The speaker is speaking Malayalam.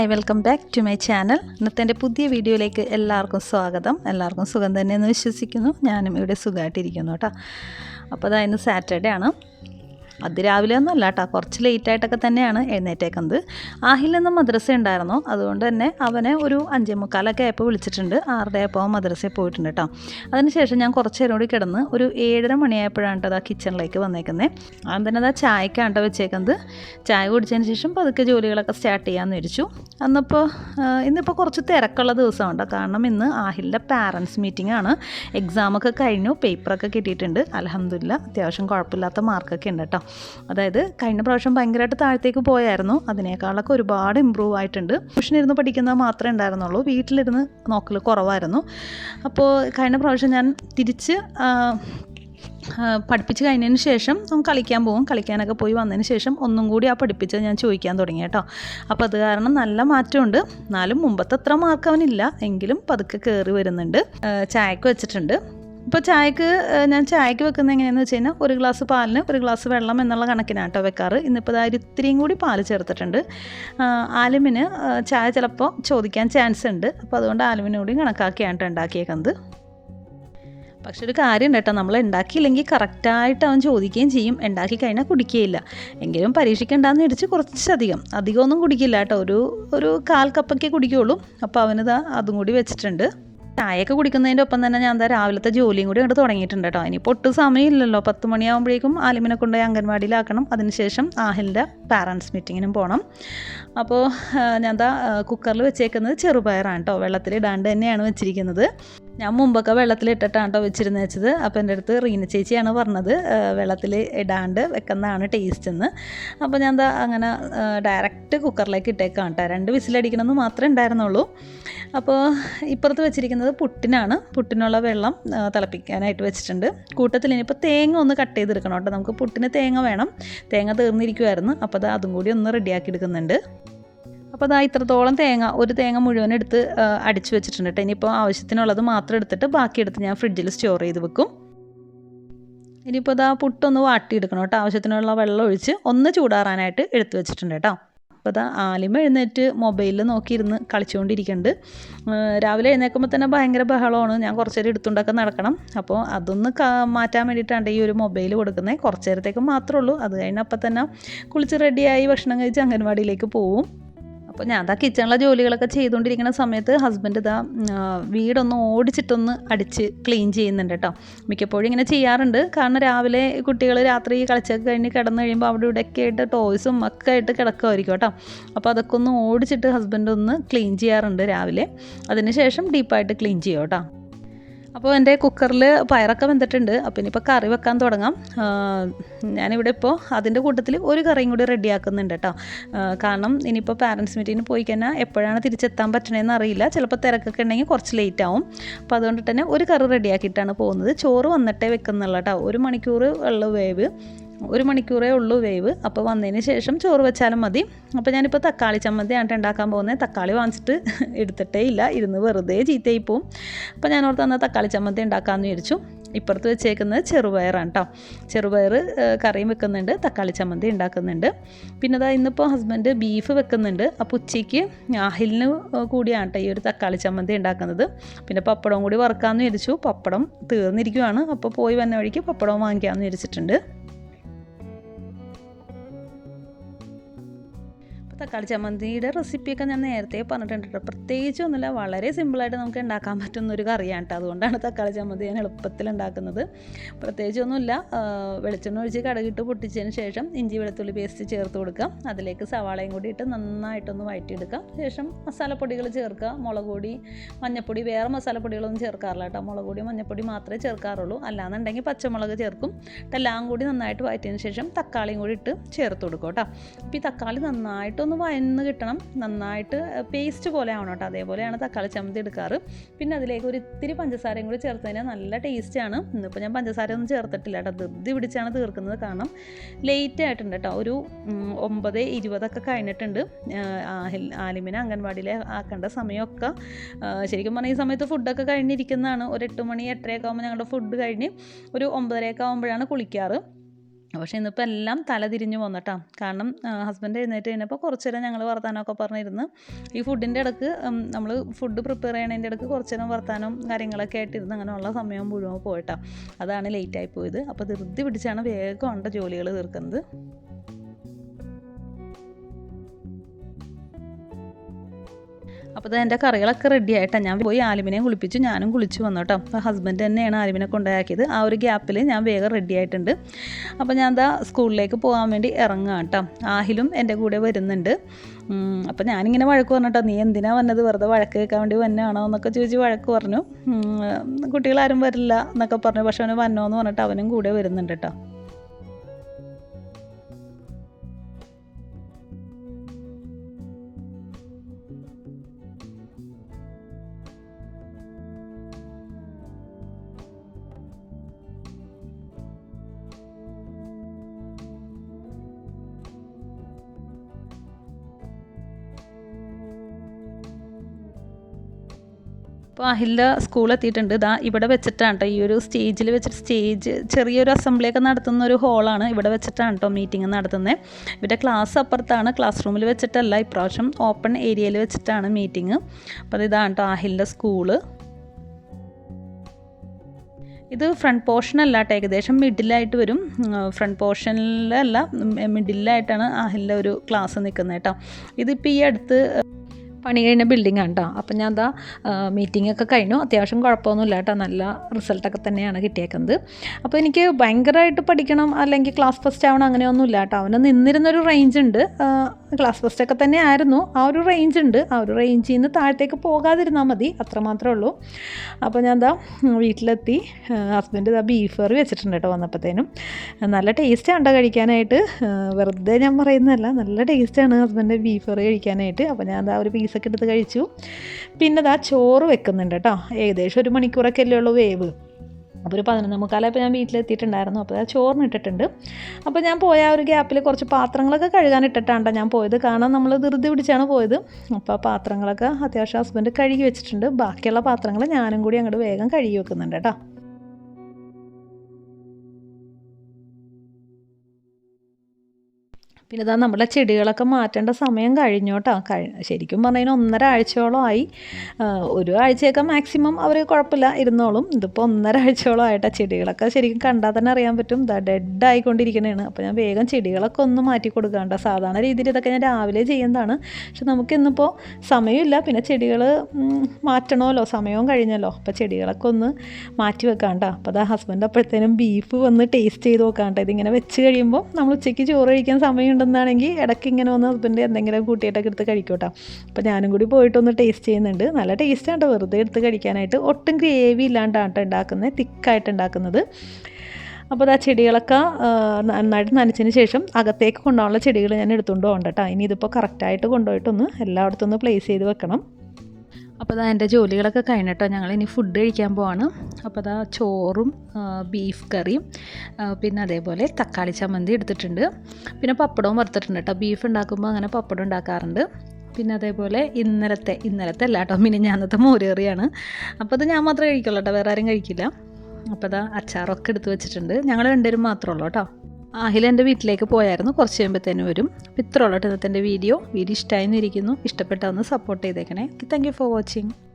Hi welcome back to my channel. ഇന്നത്തെ എന്റെ പുതിയ വീഡിയോയിലേക്ക് എല്ലാവർക്കും സ്വാഗതം. എല്ലാവർക്കും സുഖം തന്നെയെന്ന് വിശ്വസിക്കുന്നു. ഞാനും ഇവിടെ സുഖമായിട്ടിരിക്കുന്നു കേട്ടോ. അപ്പോൾ അതായത് സാറ്റർഡേ ആണ്. അതിരാവിലെ ഒന്നും അല്ല കേട്ടോ. കുറച്ച് ലേറ്റായിട്ടൊക്കെ തന്നെയാണ് എഴുന്നേറ്റേക്കുന്നത്. ആഹിൽ നിന്ന് മദ്രസ ഉണ്ടായിരുന്നു. അതുകൊണ്ട് തന്നെ അവനെ ഒരു അഞ്ചേ മുക്കാലൊക്കെ ആയപ്പോൾ വിളിച്ചിട്ടുണ്ട്. ആറര ആയപ്പോൾ അവൻ മദ്രസയിൽ പോയിട്ടുണ്ട് കേട്ടോ. അതിനുശേഷം ഞാൻ കുറച്ച് നേരം കൂടി കിടന്ന് ഒരു ഏഴര മണിയായപ്പോഴാണ് കേട്ടോ ആ കിച്ചണിലേക്ക് വന്നേക്കുന്നത് ആദ്യം തന്നെ അതാ ചായക്കാണ് കേട്ടോ വെച്ചേക്കുന്നത്. ചായ കുടിച്ചതിന് ശേഷം പതുക്കെ ജോലികളൊക്കെ സ്റ്റാർട്ട് ചെയ്യാമെന്ന് വിരിച്ചു അന്നപ്പോൾ ഇന്നിപ്പോൾ കുറച്ച് തിരക്കുള്ള ദിവസമുണ്ട് കാരണം ഇന്ന് ആഹിലിന്റെ പാരൻസ് മീറ്റിംഗ് ആണ്. എക്സാമൊക്കെ കഴിഞ്ഞു. പേപ്പറൊക്കെ കിട്ടിയിട്ടുണ്ട്. അലഹമില്ല അത്യാവശ്യം കുഴപ്പമില്ലാത്ത മാർക്കൊക്കെ ഉണ്ട് കേട്ടോ. അതായത് കഴിഞ്ഞ പ്രാവശ്യം ഭയങ്കരമായിട്ട് താഴത്തേക്ക് പോയായിരുന്നു. അതിനേക്കാളൊക്കെ ഒരുപാട് ഇമ്പ്രൂവ് ആയിട്ടുണ്ട്. ട്യൂഷനിരുന്ന് പഠിക്കുന്നത് മാത്രമേ ഉണ്ടായിരുന്നുള്ളൂ. വീട്ടിലിരുന്ന് നോക്കൽ കുറവായിരുന്നു. അപ്പോൾ കഴിഞ്ഞ പ്രാവശ്യം ഞാൻ തിരിച്ച് പഠിപ്പിച്ച് കഴിഞ്ഞതിന് ശേഷം കളിക്കാൻ പോകും കളിക്കാനൊക്കെ പോയി വന്നതിന് ശേഷം ഒന്നും കൂടി ആ പഠിപ്പിച്ചത് ഞാൻ ചോദിക്കാൻ തുടങ്ങി കേട്ടോ. അപ്പോൾ അത് കാരണം നല്ല മാറ്റമുണ്ട്. എന്നാലും മുമ്പത്തെ അത്ര മാർക്ക് അവനില്ല. എങ്കിലും പതുക്കെ കയറി വരുന്നുണ്ട്. ചായക്ക് വെച്ചിട്ടുണ്ട്. ഇപ്പോൾ ചായക്ക് ഞാൻ ചായക്ക് വെക്കുന്നത് എങ്ങനെയാണെന്ന് വെച്ച് കഴിഞ്ഞാൽ ഒരു ഗ്ലാസ് പാലിന് ഒരു ഗ്ലാസ് വെള്ളം എന്നുള്ള കണക്കിനാണ് കേട്ടോ വെക്കാറ്. ഇന്നിപ്പോൾ അതായത് ഇത്രയും കൂടി പാൽ ചേർത്തിട്ടുണ്ട്. ആലുമിന് ചായ ചിലപ്പോൾ ചോദിക്കാൻ ചാൻസ് ഉണ്ട്. അപ്പോൾ അതുകൊണ്ട് ആലുമിനും കൂടി കണക്കാക്കിയാണ് ഉണ്ടാക്കിയേക്കുന്നത് പക്ഷെ ഒരു കാര്യം കേട്ടോ നമ്മൾ ഉണ്ടാക്കിയില്ലെങ്കിൽ കറക്റ്റായിട്ട് അവൻ ചോദിക്കുകയും ചെയ്യും. ഉണ്ടാക്കി കഴിഞ്ഞാൽ കുടിക്കുകയില്ല എങ്കിലും പരീക്ഷിക്കേണ്ടെന്ന് ഇടിച്ച് കുറച്ചധികം. അധികമൊന്നും കുടിക്കില്ല കേട്ടോ ഒരു ഒരു കാൽ കപ്പൊക്കെ കുടിക്കുകയുള്ളൂ അപ്പോൾ അവനത് അതും കൂടി വെച്ചിട്ടുണ്ട്. ചായയൊക്കെ കുടിക്കുന്നതിന്റെ ഒപ്പം തന്നെ ഞാൻ എന്താ രാവിലത്തെ ജോലിയും കൂടി അങ്ങോട്ട് തുടങ്ങിയിട്ടുണ്ട് കേട്ടോ. ഇനിയിപ്പോൾ ഒട്ടും സമയമില്ലല്ലോ. പത്ത് മണിയാകുമ്പോഴേക്കും ആലിമിനെ കൊണ്ടുപോയി അംഗൻവാടിയിലാക്കണം. അതിനുശേഷം ആഹിലിന്റെ പാരൻസ് മീറ്റിങ്ങിനും പോകണം അപ്പോൾ ഞാൻ എന്താ കുക്കറിൽ വെച്ചേക്കുന്നത് ചെറുപയറാണ് കേട്ടോ. വെള്ളത്തിലിടാണ്ട് തന്നെയാണ് വെച്ചിരിക്കുന്നത്. ഞാൻ മുമ്പൊക്കെ വെള്ളത്തിലിട്ടിട്ടാണ് കേട്ടോ വെച്ചിരുന്ന് വെച്ചത്. അപ്പോൾ എന്റെ അടുത്ത് റീന ചേച്ചിയാണ് പറഞ്ഞത് വെള്ളത്തിൽ ഇടാണ്ട് വെക്കുന്നതാണ് ടേസ്റ്റ് എന്ന് അപ്പോൾ ഞാൻ എന്താ അങ്ങനെ ഡയറക്റ്റ് കുക്കറിലേക്ക് ഇട്ടേക്കാം കേട്ടോ രണ്ട് വിസിലടിക്കണമെന്ന് മാത്രമേ ഉണ്ടായിരുന്നുള്ളൂ. അപ്പോൾ ഇപ്പുറത്ത് വെച്ചിരിക്കുന്നത് പുട്ടിനാണ്. പുട്ടിനുള്ള വെള്ളം തിളപ്പിക്കാനായിട്ട് വെച്ചിട്ടുണ്ട്. കൂട്ടത്തിൽ ഇനിയിപ്പോൾ തേങ്ങ ഒന്ന് കട്ട് ചെയ്തെടുക്കണം കേട്ടോ നമുക്ക് പുട്ടിന് തേങ്ങ വേണം. തേങ്ങ തീർന്നിരിക്കുമായിരുന്നു അപ്പോൾ അത് അതും കൂടി ഒന്ന് റെഡിയാക്കി എടുക്കുന്നുണ്ട്. അപ്പോൾ അതാ ഇത്രത്തോളം തേങ്ങ ഒരു തേങ്ങ മുഴുവൻ എടുത്ത് അടിച്ചു വെച്ചിട്ടുണ്ട് കേട്ടോ. ഇനിയിപ്പോൾ ആവശ്യത്തിനുള്ളത് മാത്രം എടുത്തിട്ട് ബാക്കി എടുത്ത് ഞാൻ ഫ്രിഡ്ജിൽ സ്റ്റോർ ചെയ്ത് വെക്കും. ഇനിയിപ്പോൾ ഇതാ പുട്ടൊന്ന് വാട്ടിയെടുക്കണം കേട്ടോ. ആവശ്യത്തിനുള്ള വെള്ളം ഒഴിച്ച് ഒന്ന് ചൂടാറാനായിട്ട് എടുത്തു വെച്ചിട്ടുണ്ട് കേട്ടോ. അപ്പോൾ അതാ ആലിമ എഴുന്നേറ്റ് മൊബൈലിൽ നോക്കിയിരുന്ന് കളിച്ചുകൊണ്ടിരിക്കുന്നുണ്ട്. രാവിലെ എഴുന്നേൽക്കുമ്പോൾ തന്നെ ഭയങ്കര ബഹളമാണ്. ഞാൻ കുറച്ച് നേരം എടുത്തുകൊണ്ടൊക്കെ നടക്കണം. അപ്പോൾ അതൊന്ന് മാറ്റാൻ വേണ്ടിയിട്ടാണ് ഈ ഒരു മൊബൈൽ കൊടുക്കുന്നത്. കുറച്ച് നേരത്തേക്ക് മാത്രമേ ഉള്ളൂ. അത് കഴിഞ്ഞപ്പോൾ തന്നെ കുളിച്ച് റെഡിയായി ഭക്ഷണം കഴിച്ച് അംഗൻവാടിയിലേക്ക് പോവും. അപ്പോൾ ഞാൻ അതാ കിച്ചണിലെ ജോലികളൊക്കെ ചെയ്തുകൊണ്ടിരിക്കുന്ന സമയത്ത് ഹസ്ബൻഡ് ഇതാ വീടൊന്ന് ഓടിച്ചിട്ടൊന്ന് അടിച്ച് ക്ലീൻ ചെയ്യുന്നുണ്ട് കേട്ടോ മിക്കപ്പോഴും ഇങ്ങനെ ചെയ്യാറുണ്ട്. കാരണം രാവിലെ കുട്ടികൾ രാത്രി കളിച്ചൊക്കെ കഴിഞ്ഞ് കിടന്നു കഴിയുമ്പോൾ അവിടെ ഇവിടെയൊക്കെ ആയിട്ട് ടോയ്സും ഒക്കെ ആയിട്ട് കിടക്കുമായിരിക്കും കേട്ടോ അപ്പോൾ അതൊക്കെ ഒന്ന് ഓടിച്ചിട്ട് ഹസ്ബൻഡ് ഒന്ന് ക്ലീൻ ചെയ്യാറുണ്ട് രാവിലെ. അതിന് ശേഷം ഡീപ്പായിട്ട് ക്ലീൻ ചെയ്യും കേട്ടോ അപ്പോൾ എന്റെ കുക്കറിൽ പയറൊക്കെ വെന്തിട്ടുണ്ട്. അപ്പോൾ ഇനിയിപ്പോൾ കറി വെക്കാൻ തുടങ്ങാം. ഞാനിവിടെ ഇപ്പോൾ അതിന്റെ കൂട്ടത്തിൽ ഒരു കറിയും കൂടി റെഡിയാക്കുന്നുണ്ട് കേട്ടോ കാരണം ഇനിയിപ്പോൾ പാരൻസ് മീറ്റിങ്ങിന് പോയി കഴിഞ്ഞാൽ എപ്പോഴാണ് തിരിച്ചെത്താൻ പറ്റണേന്ന് അറിയില്ല. ചിലപ്പോൾ തിരക്കൊക്കെ ഉണ്ടെങ്കിൽ കുറച്ച് ലേറ്റ് ആവും. അപ്പോൾ അതുകൊണ്ട് തന്നെ ഒരു കറി റെഡിയാക്കിയിട്ടാണ് പോകുന്നത്. ചോറ് വന്നിട്ടേ വെക്കുന്നുള്ള കേട്ടോ ഒരു മണിക്കൂർ ഉള്ള വേവ്. ഒരു മണിക്കൂറേ ഉള്ളൂ വേവ്. അപ്പോൾ വന്നതിന് ശേഷം ചോറ് വെച്ചാലും മതി. അപ്പോൾ ഞാനിപ്പോൾ തക്കാളി ചമ്മന്തിയാണ് ഉണ്ടാക്കാൻ പോകുന്നത് തക്കാളി വാങ്ങിച്ചിട്ട് എടുത്തിട്ടേ ഇല്ല. ഇരുന്ന് വെറുതെ ചീത്തയായി പോവും. അപ്പോൾ ഞാൻ ഓർത്ത് തന്നാൽ തക്കാളി ചമ്മന്തി ഉണ്ടാക്കാമെന്ന് വിചാരിച്ചു. ഇപ്പുറത്ത് വെച്ചേക്കുന്നത് ചെറുപയറാണ് കേട്ടോ ചെറുപയർ കറിയും വെക്കുന്നുണ്ട്. തക്കാളി ചമ്മന്തി ഉണ്ടാക്കുന്നുണ്ട് പിന്നെ അതാ ഇന്നിപ്പോൾ ഹസ്ബൻഡ് ബീഫ് വെക്കുന്നുണ്ട്. അപ്പോൾ ഉച്ചയ്ക്ക് ആഹിലിന് കൂടിയാണ് കേട്ടോ ഈ ഒരു തക്കാളി ചമ്മന്തി ഉണ്ടാക്കുന്നത് പിന്നെ പപ്പടവും കൂടി വറുക്കാമെന്ന് വിചാരിച്ചു. പപ്പടം തീർന്നിരിക്കുവാണ്. അപ്പോൾ പോയി വന്ന വഴിക്ക് പപ്പടവും വാങ്ങിക്കാമെന്ന് വിചാരിച്ചിട്ടുണ്ട്. തക്കാളി ചമ്മന്തിയുടെ റെസിപ്പിയൊക്കെ ഞാൻ നേരത്തെ പറഞ്ഞിട്ടുണ്ട് പ്രത്യേകിച്ച് ഒന്നുമില്ല വളരെ സിമ്പിളായിട്ട് നമുക്ക് ഉണ്ടാക്കാൻ പറ്റുന്ന ഒരു കറിയാണ് കേട്ടോ. അതുകൊണ്ടാണ് തക്കാളി ചമ്മന്തി ഞാൻ എളുപ്പത്തിൽ ഉണ്ടാക്കുന്നത്. പ്രത്യേകിച്ച് ഒന്നുമില്ല വെളിച്ചെണ്ണ ഒഴിച്ച് കടകിട്ട് പൊട്ടിച്ചതിന് ശേഷം ഇഞ്ചി വെളുത്തുള്ളി പേസ്റ്റ് ചേർത്ത് കൊടുക്കാം അതിലേക്ക് സവാളയും കൂടി ഇട്ട് നന്നായിട്ടൊന്ന് വഴറ്റിയെടുക്കാം ശേഷം മസാലപ്പൊടികൾ ചേർക്കുക. മുളക് പൊടി മഞ്ഞപ്പൊടി വേറെ മസാലപ്പൊടികളൊന്നും ചേർക്കാറില്ല കേട്ടോ. മുളക് പൊടി മഞ്ഞപ്പൊടി മാത്രമേ ചേർക്കാറുള്ളൂ. അല്ലാന്നുണ്ടെങ്കിൽ പച്ചമുളക് ചേർക്കും. എല്ലാം കൂടി നന്നായിട്ട് വഴറ്റിയതിന് ശേഷം തക്കാളിയും കൂടി ഇട്ട് ചേർത്ത് കൊടുക്കും കേട്ടോ. അപ്പോൾ ഈ തക്കാളി നന്നായിട്ടൊന്ന് വയന്ന് കിട്ടണം. നന്നായിട്ട് പേസ്റ്റ് പോലെ ആവണം കേട്ടോ. അതേപോലെയാണ് തക്കാളി ചമ്മന്തി എടുക്കാറ്. പിന്നെ അതിലേക്ക് ഒരു ഇത്തിരി പഞ്ചസാരയും കൂടി ചേർത്ത് കഴിഞ്ഞാൽ നല്ല ടേസ്റ്റാണ് ഇന്നിപ്പോൾ ഞാൻ പഞ്ചസാര ഒന്നും ചേർത്തിട്ടില്ല കേട്ടോ. ധൃതി പിടിച്ചാണ് തീർക്കുന്നത് കാരണം ലേറ്റ് ആയിട്ടുണ്ട് കേട്ടോ. ഒരു ഒമ്പത് ഇരുപതൊക്കെ കഴിഞ്ഞിട്ടുണ്ട്. ആലിമിനെ അംഗൻവാടിയിലെ ആക്കേണ്ട സമയമൊക്കെ ശരിക്കും പറഞ്ഞാൽ ഈ സമയത്ത് ഫുഡൊക്കെ കഴിഞ്ഞിരിക്കുന്നതാണ്. ഒരു എട്ട് മണി എട്ടരയൊക്കെ ആകുമ്പോൾ ഞങ്ങളുടെ ഫുഡ് കഴിഞ്ഞ് ഒരു ഒമ്പതരയൊക്കെ ആകുമ്പോഴാണ് കുളിക്കാറ്. പക്ഷേ ഇന്നിപ്പോൾ എല്ലാം തല തിരിഞ്ഞു പോന്നിട്ടാ കാരണം ഹസ്ബൻഡ് എഴുന്നേറ്റ് കഴിഞ്ഞപ്പോൾ കുറച്ച് നേരം ഞങ്ങൾ വർത്താനമൊക്കെ പറഞ്ഞിരുന്നു. ഈ ഫുഡിന്റെ ഇടയ്ക്ക് നമ്മൾ ഫുഡ് പ്രിപ്പയർ ചെയ്യണതിന്റെ ഇടയ്ക്ക് കുറച്ച് നേരം വർത്താനം കാര്യങ്ങളൊക്കെ ആയിട്ടിരുന്ന് അങ്ങനെയുള്ള സമയം മുഴുവൻ പോയിട്ടാ. അതാണ് ലേറ്റായി പോയത്. അപ്പോൾ ധൃതി പിടിച്ചാണ് വേഗം ഉണ്ട് ജോലികൾ തീർക്കുന്നത്. അപ്പോൾ എന്റെ കറികളൊക്കെ റെഡി ആയിട്ടാണ് ഞാൻ പോയി ആലിമിനെ കുളിപ്പിച്ചു ഞാനും കുളിച്ചു വന്നു കേട്ടോ അപ്പോൾ ഹസ്ബൻഡ് തന്നെയാണ് ആലിമിനെ കൊണ്ടാക്കിയത് ആ ഒരു ഗ്യാപ്പിൽ ഞാൻ വേഗം റെഡി ആയിട്ടുണ്ട്. അപ്പോൾ ഞാൻ എന്താ സ്കൂളിലേക്ക് പോകാൻ വേണ്ടി ഇറങ്ങുക കേട്ടോ ആഹിലും എന്റെ കൂടെ വരുന്നുണ്ട്. അപ്പോൾ ഞാനിങ്ങനെ വഴക്ക് പറഞ്ഞിട്ടോ നീ എന്തിനാ വന്നത്? വെറുതെ വഴക്ക് കേൾക്കാൻ വേണ്ടി വന്നാണോ എന്നൊക്കെ ചോദിച്ച് വഴക്ക് പറഞ്ഞു. കുട്ടികളാരും വരില്ല എന്നൊക്കെ പറഞ്ഞു. പക്ഷെ അവന് വന്നോ എന്ന് പറഞ്ഞിട്ട് അവനും കൂടെ വരുന്നുണ്ട് കേട്ടോ അപ്പോൾ സ്കൂൾ എത്തിയിട്ടുണ്ട്. ഇതാ ഇവിടെ വെച്ചിട്ടാണ് കേട്ടോ ഈ ഒരു സ്റ്റേജിൽ വെച്ചിട്ട് സ്റ്റേജ് ചെറിയൊരു അസംബ്ലിയൊക്കെ നടത്തുന്ന ഒരു ഹോളാണ് ഇവിടെ വെച്ചിട്ടാണ് കേട്ടോ മീറ്റിംഗ് നടത്തുന്നത് ഇവിടെ ക്ലാസ് അപ്പുറത്താണ്. ക്ലാസ് റൂമിൽ വെച്ചിട്ടല്ല ഇപ്രാവശ്യം ഓപ്പൺ ഏരിയയിൽ വെച്ചിട്ടാണ് മീറ്റിംഗ് അപ്പോൾ ഇതാണ് കേട്ടോ അഹിലിന്റെ സ്കൂൾ ഇത് ഫ്രണ്ട് പോർഷൻ അല്ല കേട്ടോ ഏകദേശം മിഡിലായിട്ട് വരും. ഫ്രണ്ട് പോർഷനിലല്ല മിഡിലായിട്ടാണ് അഹിലിന്റെ ഒരു ക്ലാസ് നിൽക്കുന്നത് കേട്ടോ ഇതിപ്പോൾ ഈ അടുത്ത് പണി കഴിഞ്ഞ ബിൽഡിംഗ് ആണ് കേട്ടോ അപ്പം ഞാൻ എന്താ മീറ്റിംഗ് ഒക്കെ കഴിഞ്ഞു. അത്യാവശ്യം കുഴപ്പമൊന്നുമില്ല കേട്ടോ നല്ല റിസൾട്ടൊക്കെ തന്നെയാണ് കിട്ടിയേക്കുന്നത്. അപ്പോൾ എനിക്ക് ഭയങ്കരമായിട്ട് പഠിക്കണം അല്ലെങ്കിൽ ക്ലാസ് ഫസ്റ്റ് ആവണം അങ്ങനെയൊന്നും ഇല്ല കേട്ടോ അവന് നിന്നിരുന്നൊരു റേഞ്ച് ഉണ്ട്. ക്ലാസ് ഫസ്റ്റ് ഒക്കെ തന്നെ ആയിരുന്നു. ആ ഒരു റേഞ്ച് ഉണ്ട്. ആ ഒരു റേഞ്ചിൽ നിന്ന് താഴത്തേക്ക് പോകാതിരുന്നാൽ മതി. അത്രമാത്രമേ ഉള്ളൂ. അപ്പോൾ ഞാൻ എന്താ വീട്ടിലെത്തി. ഹസ്ബൻഡ് ഇതാ ബീഫ് കറി വെച്ചിട്ടുണ്ട് കേട്ടോ വന്നപ്പോഴത്തേനും നല്ല ടേസ്റ്റ് കേട്ടോ കഴിക്കാനായിട്ട്. വെറുതെ ഞാൻ പറയുന്നതല്ല. നല്ല ടേസ്റ്റാണ് ഹസ്ബൻഡ് ബീഫ് കറി കഴിക്കാനായിട്ട്. അപ്പോൾ ഞാൻ എന്താ ഒരു പീസൊക്കെ എടുത്ത് കഴിച്ചു. പിന്നെ ദാ ചോറ് വെക്കുന്നുണ്ട് കേട്ടോ. ഏകദേശം ഒരു മണിക്കൂറൊക്കെ അല്ലേ ഉള്ളൂ വേവ്. അപ്പോൾ ഒരു പതിനൊന്ന് മുക്കാലായപ്പോൾ ഞാൻ വീട്ടിലെത്തിയിട്ടുണ്ടായിരുന്നു. അപ്പോൾ ചോറിന് ഇട്ടിട്ടുണ്ട്. അപ്പോൾ ഞാൻ പോയ ആ ഒരു ഗ്യാപ്പിൽ കുറച്ച് പാത്രങ്ങളൊക്കെ കഴുകാൻ ഇട്ടിട്ടാണ് ഞാൻ പോയത്. കാരണം നമ്മൾ ധൃതി പിടിച്ചാണ് പോയത്. അപ്പോൾ പാത്രങ്ങളൊക്കെ അത്യാവശ്യം ഹസ്ബൻഡ് കഴുകി വെച്ചിട്ടുണ്ട്. ബാക്കിയുള്ള പാത്രങ്ങൾ ഞാനും കൂടി അങ്ങോട്ട് വേഗം കഴുകി വെക്കുന്നുണ്ട് കേട്ടോ. പിന്നെ ഇതാ നമ്മുടെ ചെടികളൊക്കെ മാറ്റേണ്ട സമയം കഴിഞ്ഞോട്ടോ. കഴി ശരിക്കും പറഞ്ഞാൽ ഒന്നര ആഴ്ചയോളമായി ഒരു ആഴ്ചയൊക്കെ മാക്സിമം അവർ കുഴപ്പമില്ല ഇരുന്നോളും. ഇതിപ്പോൾ ഒന്നര ആഴ്ചയോളം ആയിട്ടാണ് ചെടികളൊക്കെ ശരിക്കും കണ്ടാൽ തന്നെ അറിയാൻ പറ്റും. ഇതാ ഡെഡ് ആയിക്കൊണ്ടിരിക്കുന്നതാണ് അപ്പോൾ ഞാൻ വേഗം ചെടികളൊക്കെ ഒന്ന് മാറ്റി കൊടുക്കാണ്ട സാധാരണ രീതിയിൽ ഇതൊക്കെ ഞാൻ രാവിലെ ചെയ്യുന്നതാണ്. പക്ഷെ നമുക്കിന്നിപ്പോൾ സമയമില്ല. പിന്നെ ചെടികൾ മാറ്റണമല്ലോ. സമയവും കഴിഞ്ഞല്ലോ. അപ്പോൾ ചെടികളൊക്കെ ഒന്ന് മാറ്റി വെക്കാണ്ട അപ്പോൾ അതാ ഹസ്ബൻഡ് അപ്പോഴത്തേനും ബീഫ് വന്ന് ടേസ്റ്റ് ചെയ്ത് നോക്കാണ്ട ഇതിങ്ങനെ വെച്ച് കഴിയുമ്പോൾ നമ്മൾ ഉച്ചയ്ക്ക് ചോറ് കഴിക്കാൻ സമയം ഉണ്ടെന്നാണെങ്കിൽ ഇടയ്ക്ക് ഇങ്ങനെ ഒന്ന് ഹസ്ബൻഡ് എന്തെങ്കിലും കൂട്ടിയിട്ടൊക്കെ എടുത്ത് കഴിക്കോട്ടോ. അപ്പോൾ ഞാനും കൂടി പോയിട്ടൊന്ന് ടേസ്റ്റ് ചെയ്യുന്നുണ്ട്. നല്ല ടേസ്റ്റ് ആണ് വെറുതെ എടുത്ത് കഴിക്കാനായിട്ട്. ഒട്ടും ഗ്രേവി ഇല്ലാണ്ടാണ് ഉണ്ടാക്കുന്നത് തിക്കായിട്ട് ഉണ്ടാക്കുന്നത് അപ്പോൾ ആ ചെടികളൊക്കെ നന്നായിട്ട് നനച്ചതിന് ശേഷം അകത്തേക്ക് കൊണ്ടുപോകാനുള്ള ചെടികൾ ഞാൻ എടുത്തുകൊണ്ട് പോകണ്ട കേട്ടോ ഇനി ഇതിപ്പോൾ കറക്റ്റായിട്ട് കൊണ്ടുപോയിട്ടൊന്ന് എല്ലായിടത്തും ഒന്ന് പ്ലേസ് ചെയ്ത് വെക്കണം. അപ്പോൾ അതാ എന്റെ ജോലികളൊക്കെ കഴിഞ്ഞിട്ടോ. ഞങ്ങൾ ഇനി ഫുഡ് കഴിക്കാൻ പോവാണ്. അപ്പോൾ അതാ ചോറും ബീഫ് കറിയും പിന്നെ അതേപോലെ തക്കാളി ചമ്മന്തി എടുത്തിട്ടുണ്ട്. പിന്നെ പപ്പടവും വറുത്തിട്ടുണ്ട് കേട്ടോ. ബീഫ് ഉണ്ടാക്കുമ്പോൾ അങ്ങനെ പപ്പടം ഉണ്ടാക്കാറുണ്ട്. പിന്നെ അതേപോലെ ഇന്നലത്തെ ഇന്നലത്തെ അല്ല കേട്ടോ. മിനി ഞാനത്തെ മോരേറിയാണ് അപ്പോൾ അത് ഞാൻ മാത്രമേ കഴിക്കുള്ളൂ കേട്ടോ. വേറെ ആരും കഴിക്കില്ല. അപ്പോൾ അതാ അച്ചാറൊക്കെ എടുത്ത് വെച്ചിട്ടുണ്ട്. ഞങ്ങൾ രണ്ടുപേരും മാത്രമേ ഉള്ളൂ കേട്ടോ. ആഹിൽ എന്റെ വീട്ടിലേക്ക് പോയായിരുന്നു. കുറച്ച് കഴിയുമ്പോഴത്തേനും വരും. ഇത്രയുള്ള ഇത്ര ഇന്നത്തെ വീഡിയോ. വീഡിയോ ഇഷ്ടമായിരുന്നു ഇരിക്കുന്നു. ഒന്ന് സപ്പോർട്ട് ചെയ്തേക്കണേ. Thank for watching